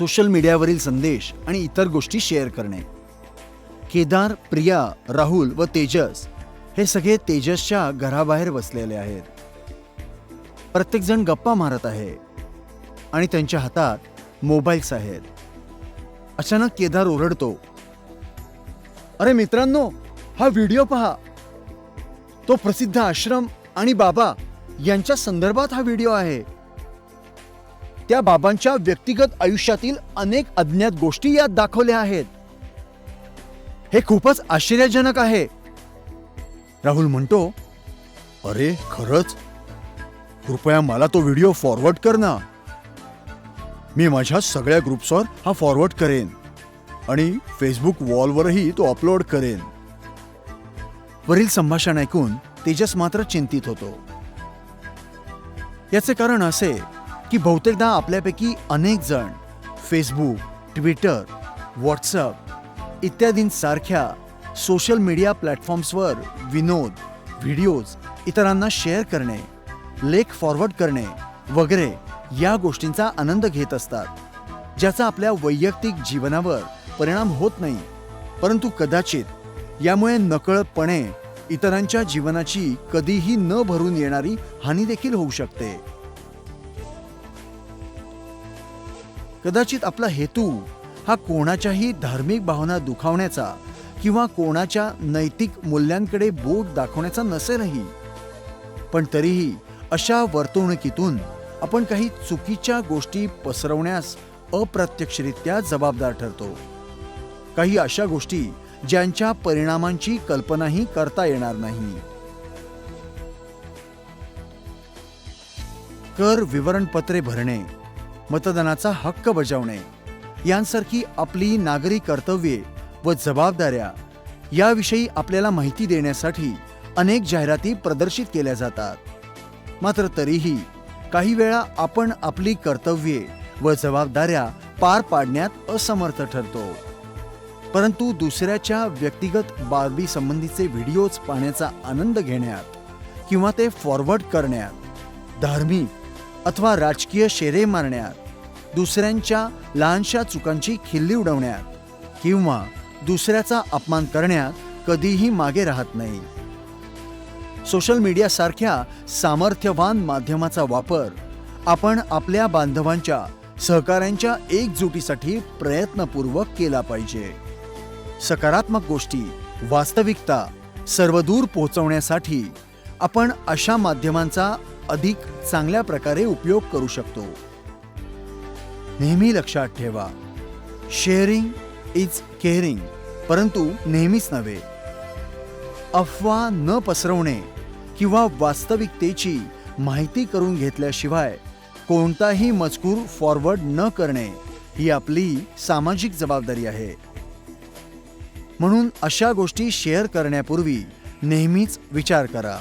Social मीडियावरील संदेश आणि इतर गोष्टी शेअर करणे. केदार प्रिया राहुल व तेजस हे सगळे तेजसच्या घराबाहेर बसलेले आहेत. प्रत्येकजण गप्पा मारत आहे आणि त्यांच्या हातात मोबाईल्स आहेत. अचानक केदार ओरडतो. अरे मित्रांनो हा व्हिडिओ पहा. तो प्रसिद्ध आश्रम आणि बाबा यांच्या संदर्भात हा व्हिडिओ आहे. त्या बाबांच्या व्यक्तिगत आयुष्यातील अनेक अज्ञात गोष्टी यात दाखवल्या आहेत. हे खूपच आश्चर्यजनक आहे. राहुल म्हणतो अरे खरंच? कृपया मला तो व्हिडिओ फॉरवर्ड कर ना. मी माझ्या सगळ्या ग्रुप्सवर हा फॉरवर्ड करेन आणि फेसबुक वॉलवरही तो अपलोड करेन. वरील संभाषण ऐकून तेजस मात्र चिंतित होतो. याचे कारण असे की बहुतेकदा आपल्यापैकी अनेक जण फेसबुक ट्विटर व्हॉट्सअप इत्यादींसारख्या सोशल मीडिया प्लॅटफॉर्म्सवर विनोद व्हिडिओज इतरांना शेअर करणे लेख फॉरवर्ड करणे वगैरे या गोष्टींचा आनंद घेत असतात ज्याचा आपल्या वैयक्तिक जीवनावर परिणाम होत नाही. परंतु कदाचित यामुळे नकळतपणे इतरांच्या जीवनाची कधीही न भरून येणारी हानी देखील होऊ शकते. कदाचित आपला हेतू हा कोणाच्याही धार्मिक भावना दुखावण्याचा किंवा कोणाच्या नैतिक मूल्यांकडे बोट दाखवण्याचा नसेलही. पण तरीही अशा वर्तवणुकीतून आपण काही चुकीच्या गोष्टी पसरवण्यास अप्रत्यक्षरित्या जबाबदार ठरतो. काही अशा गोष्टी ज्यांच्या परिणामांची कल्पनाही करता येणार नाही. कर विवरणपत्रे भरणे मतदानाचा हक्क बजावणे. यांसारखी आपली नागरी कर्तव्ये व जबाबदाऱ्या याविषयी आपल्याला माहिती देण्यासाठी अनेक जाहिराती प्रदर्शित केल्या जातात. मात्र तरीही काही वेळा आपण आपली कर्तव्ये व जबाबदाऱ्या पार पाडण्यात असमर्थ ठरतो. परंतु दुसऱ्याच्या व्यक्तिगत बाबी संबंधीचे व्हिडिओज पाहण्याचा आनंद घेण्यात किंवा ते फॉरवर्ड करण्यात धार्मिक अथवा राजकीय शेरे मारण्यात दुसऱ्यांच्या लहानशा चुकांची खिल्ली उडवण्यात किंवा दुसऱ्याचा अपमान करण्यात कधीही मागे राहत नाही. सोशल मीडियासारख्या सामर्थ्यवान माध्यमाचा वापर आपण आपल्या बांधवांच्या सहकाऱ्यांच्या एकजुटीसाठी प्रयत्नपूर्वक केला पाहिजे. सकारात्मक गोष्टी वास्तविकता सर्वदूर पोहोचवण्यासाठी आपण अशा माध्यमांचा अधिक चांगल्या प्रकारे उपयोग करू शकतो. नेहमी लक्षात ठेवा. शेअरिंग इज केअरिंग परंतु नेहमीच नव्हे. अफवा न पसरवणे किंवा वास्तविकतेची माहिती करून घेतल्याशिवाय कोणताही मजकूर फॉरवर्ड न करणे ही आपली सामाजिक जबाबदारी आहे. म्हणून अशा गोष्टी शेअर करण्यापूर्वी नेहमीच विचार करा.